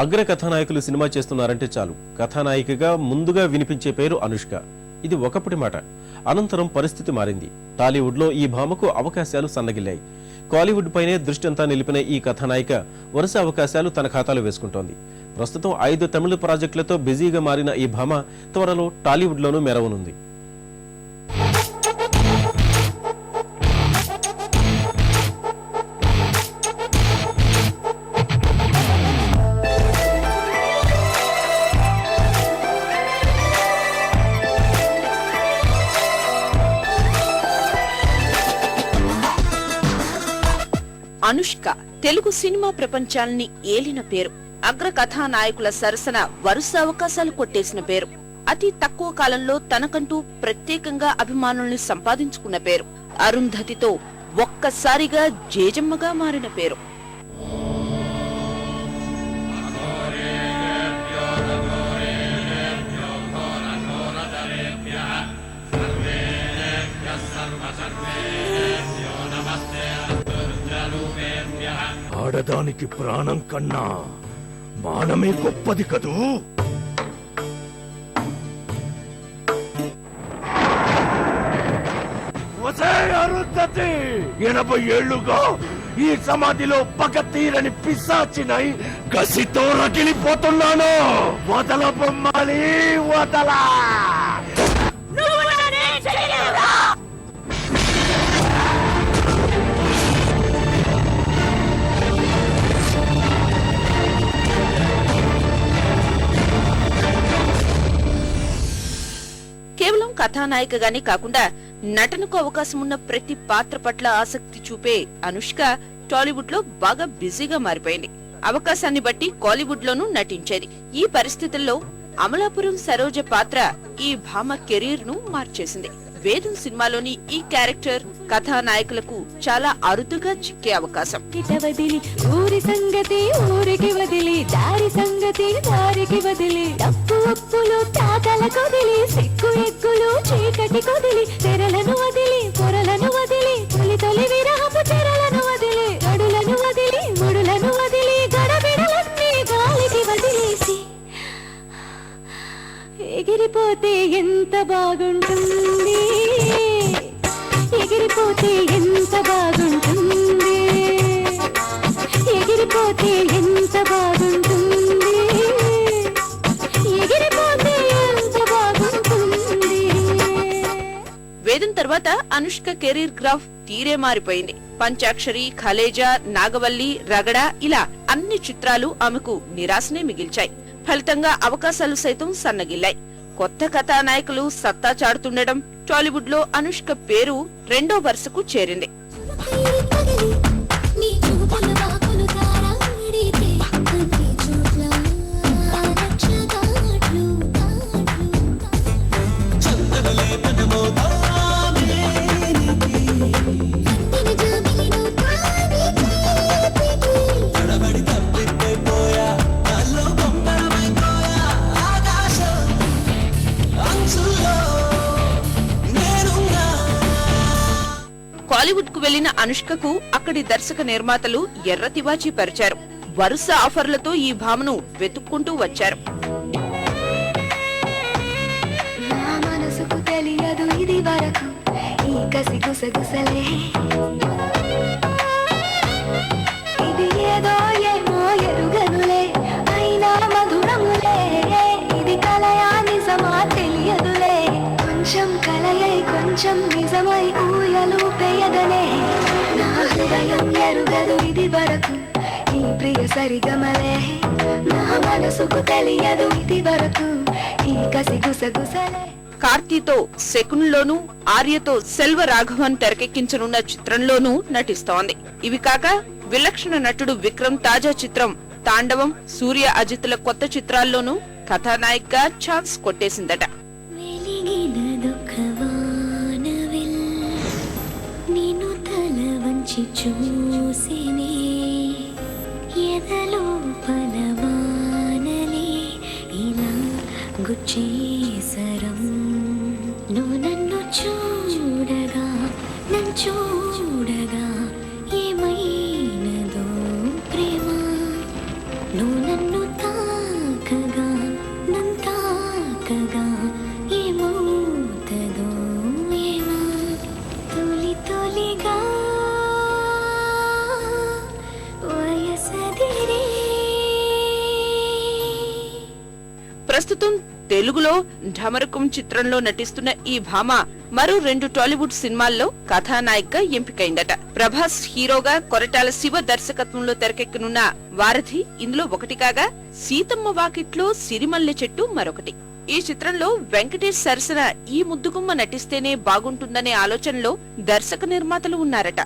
అగ్ర కథానాయకులు సినిమా చేస్తున్నారంటే చాలు. కథానాయికగా ముందుగా వినిపించే పేరు అనుష్క. ఇది ఒకప్పటి మాట. అనంతరం పరిస్థితి మారింది. టాలీవుడ్లో ఈ భామకు అవకాశాలు సన్నగిల్లాయి. కాలీవుడ్ పైనే దృష్టి అంతా నిలిపిన ఈ కథానాయిక వరుస అవకాశాలు తన ఖాతాలో వేసుకుంటోంది. ప్రస్తుతం ఐదు తమిళ ప్రాజెక్టులతో బిజీగా మారిన ఈ భామ త్వరలో టాలీవుడ్లోనూ మెరవనుంది. అనుష్క తెలుగు సినిమా ప్రపంచాన్ని ఏలిన పేరు. అగ్ర కథానాయకుల సరసన వరుస అవకాశాలు కొట్టేసిన పేరు. అతి తక్కువ కాలంలో తనకంటూ ప్రత్యేకంగా అభిమానుల్ని సంపాదించుకున్న పేరు. అరుంధతితో ఒక్కసారిగా జేజమ్మగా మారిన పేరు. ఆడదానికి ప్రాణం కన్నా మానమే గొప్పది కదూ? అరుంధతి! ఎనభై ఏళ్ళుగా ఈ సమాధిలో పగ తీరని పిశాచినై గసితో రగిలిపోతున్నాను. వదల బొమ్మాలి వదలా! కథానాయికగానే కాకుండా నటనకు అవకాశం ఉన్న ప్రతి పాత్ర పట్ల ఆసక్తి చూపే అనుష్క టాలీవుడ్లో బాగా బిజీగా మారిపోయింది. అవకాశాన్ని బట్టి కాలీవుడ్ లోనూ నటించేది. ఈ పరిస్థితుల్లో అమలాపురం సరోజ పాత్ర ఈ భామ కెరీర్ను మార్చేసింది. వేదం సినిమాలోని ఈ క్యారెక్టర్ కథానాయకులకు చాలా అరుదుగా చిక్కే అవకాశం. వదిలి ఊరి సంగతి ఊరికి వదిలి దారి సంగతి దారికి వదిలి డప్పు ఉప్పులు ఎగిరిపోతే ఎంత బాగుంటుంది? ఎగిరిపోతే ఎంత బాగుంటుంది? ఎగిరిపోతే ఎంత బాగుంటుంది? ఎగిరిపోతే ఎంత బాగుంటుంది? వేదం తర్వాత అనుష్క కెరీర్ గ్రాఫ్ తీరే మారిపోయింది. పంచాక్షరి ఖలేజా నాగవల్లి రగడ ఇలా అన్ని చిత్రాలు ఆమెకు నిరాశనే మిగిల్చాయి. ఫలితంగా అవకాశాలు సైతం సన్నగిల్లాయి. కొత్త కథానాయకులు సత్తా చాటుతుండడం టాలీవుడ్లో అనుష్క పేరు రెండో వరుసకు చేరింది. కాలీవుడ్కు వెళ్ళిన అనుష్కకు అక్కడి దర్శక నిర్మాతలు ఎర్ర తివాచీ పరిచారు. వరుస ఆఫర్లతో ఈ భామను వెతుక్కుంటూ వచ్చారు. తెలియదు ఇది వరకు. ఈ కసి గుసగుసలే. ఇది ఏదో ఏమో ఎరుగనులే. అయినా మధురములే. ఇది కలయా నిజమా తెలియదులే. కొంచెం కలయై కొంచెం నిజమై ఈ ప్రియ సరిగమలే. నా మనసుకు తెలియదు ఇది వరకు ఈ కసి గుసగుసలే. కార్తీతో శకున్లోనూ ఆర్యతో సెల్వ రాఘవన్ తెరకెక్కించనున్న చిత్రంలోనూ నటిస్తోంది. ఇవి కాక విలక్షణ నటుడు విక్రమ్ తాజా చిత్రం తాండవం సూర్య అజిత్ల కొత్త చిత్రాల్లోనూ కథానాయక్గా ఛాన్స్ కొట్టేసిందట. చూసినే ఎదలో పలవానలే ఇలా గుచ్చేసరం నువ్వు నన్ను చూడగా నన్ను చూడగా ఏమైనదో ప్రేమ. నువ్వు నన్ను తాకగా ప్రస్తుతం తెలుగులో ఢమరకం చిత్రంలో నటిస్తున్న ఈ భామ మరో రెండు టాలీవుడ్ సినిమాల్లో కథానాయికగా ఎంపికైందట. ప్రభాస్ హీరోగా కొరటాల శివ దర్శకత్వంలో తెరకెక్కనున్న వారధి ఇందులో ఒకటి కాగా సీతమ్మ వాకిట్లో సిరిమల్లె చెట్టు మరొకటి. ఈ చిత్రంలో వెంకటేష్ సరసన ఈ ముద్దుగుమ్మ నటిస్తేనే బాగుంటుందనే ఆలోచనలో దర్శక నిర్మాతలు ఉన్నారట.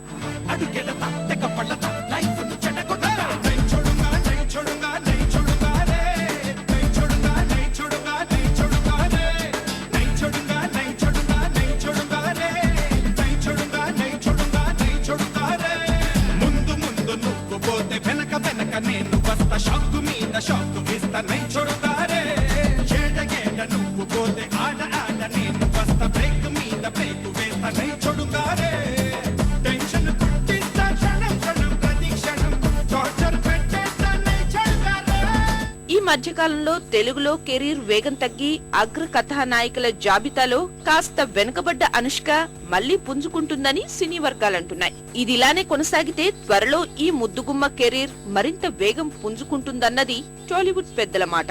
మధ్యకాలంలో తెలుగులో కెరీర్ వేగం తగ్గి అగ్ర కథానాయికల జాబితాలో కాస్త వెనుకబడ్డ అనుష్క మళ్ళీ పుంజుకుంటుందని సినీ వర్గాలంటున్నాయి. ఇదిలానే కొనసాగితే త్వరలో ఈ ముద్దుగుమ్మ కెరీర్ మరింత వేగం పుంజుకుంటుందన్నది టాలీవుడ్ పెద్దల మాట.